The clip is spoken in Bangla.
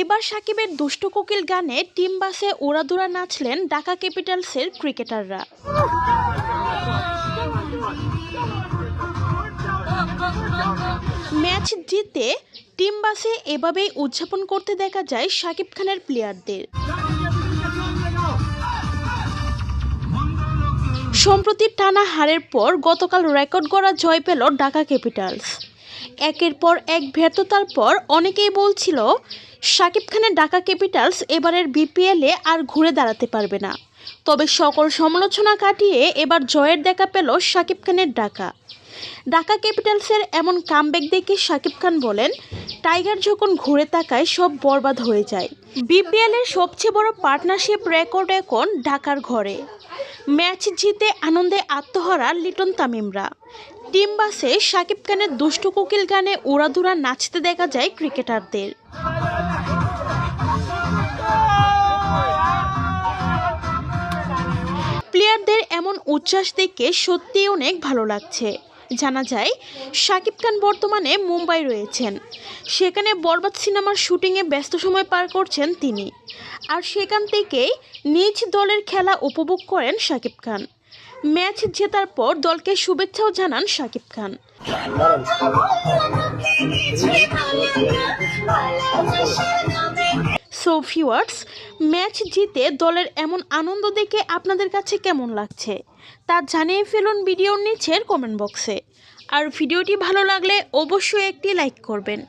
এবার সাকিবের দুষ্টু কোকিল গানে টিম বাসে উড়াদুরা নাচলেন ঢাকা ক্যাপিটালসের ক্রিকেটাররা। ম্যাচ জিতে টিম বাসে এভাবেই উদযাপন করতে দেখা যায় সাকিব খানের প্লেয়ারদের। সম্প্রতি টানা হারের পর গতকাল রেকর্ড গড়া জয় পেল ঢাকা ক্যাপিটালস। একের পর এক ব্যর্থতার পর অনেকেই বলছিল শাকিব খানের ঢাকা ক্যাপিটালস এবারের বিপিএলে আর ঘুরে দাঁড়াতে পারবে না। তবে সকল সমালোচনা কাটিয়ে এবার জয়ের দেখা পেল শাকিব খানের ঢাকা। ঢাকা ক্যাপিটালসের এমন কামব্যাক দেখে শাকিব খান বলেন, টাইগার যখন ঘুরে তাকায় সব বরবাদ হয়ে যায়। বিপিএলের সবচেয়ে বড় পার্টনারশিপ রেকর্ড এখন ঢাকার ঘরে। ম্যাচ জিতে আনন্দে আত্মহারা লিটন তামিমরা। টিম বাসে শাকিব খানের দুষ্টু কোকিল গানে উড়াধুরা নাচতে দেখা যায় ক্রিকেটারদের। প্লেয়ারদের এমন উচ্ছ্বাস দেখে সত্যিই অনেক ভালো লাগছে। জানা যায় শাকিব খান বর্তমানে মুম্বাই রয়েছেন। সেখানে বরবাদ সিনেমার শুটিংয়ে ব্যস্ত সময় পার করছেন তিনি। আর সেখান থেকেই নিজ দলের খেলা উপভোগ করেন শাকিব খান। ম্যাচ জেতার পর দলকে শুভেচ্ছাও জানান Shakib Khan. So viewers match জিতে দলের এমন আনন্দ দেখে আপনাদের কাছে কেমন লাগছে? তা জানিয়ে ফেলুন ভিডিওর নিচের কমেন্ট বক্সে আর ভিডিওটি ভালো লাগলে অবশ্যই একটি লাইক করবেন।